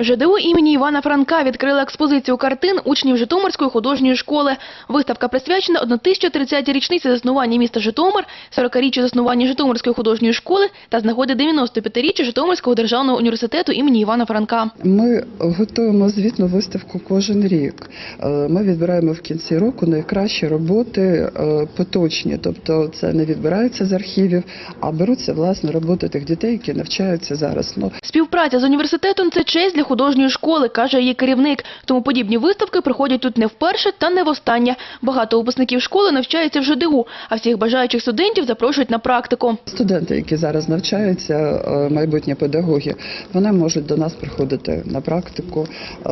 ЖДУ імені Івана Франка відкрили експозицію картин учнів Житомирської художньої школи. Виставка присвячена 1030-й річниці заснування міста Житомир, 40-річчю заснування Житомирської художньої школи та з нагоди 95-річчя Житомирського державного університету імені Івана Франка. Ми готуємо звітну виставку кожен рік. Е, Ми відбираємо в кінці року найкращі роботи е, поточні, тобто це не відбирається з архівів, а беруться власне роботи тих дітей, які навчаються зараз. Ну Співпраця з університетом – це честь для художньої школи, каже її керівник. Тому подібні виставки проходять тут не вперше та не востаннє. Багато випускників школи навчаються в ЖДУ, а всіх бажаючих студентів запрошують на практику. студенти, які зараз навчаються, е, майбутні педагоги, вони можуть до нас приходити на практику. Е,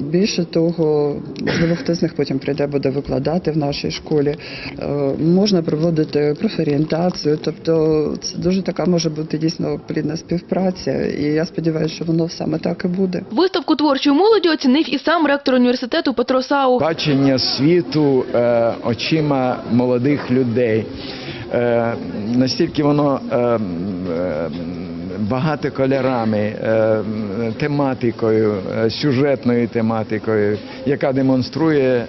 Більше того, можливо, хтось з них потім прийде, буде викладати в нашій школі. Е, Можна проводити профорієнтацію, тобто це дуже така може бути дійсно плідна співпраця, і я сподіваюся, що воно саме так і буде. Виставку творчої молоді оцінив і сам ректор університету Петро Саух. бачення світу е, очима молодих людей. Е, настільки воно е, е, багато кольорами, тематикою, сюжетною тематикою, яка демонструє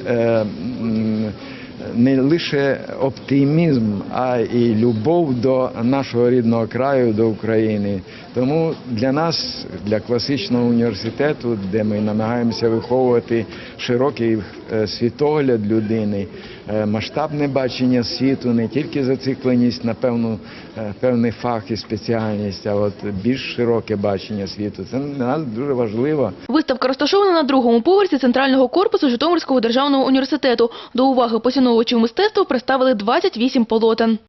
не лише оптимізм, а і любов до нашого рідного краю, до України. Тому для нас, для класичного університету, де ми намагаємося виховувати широкий е, світогляд людини, е, масштабне бачення світу, не тільки зацикленість на певну е, певний фах і спеціальність, а от більш широке бачення світу. Це для нас дуже важливо. Виставка розташована на другому поверсі центрального корпусу Житомирського державного університету. До уваги поціновувачів мистецтва представили 28 полотен.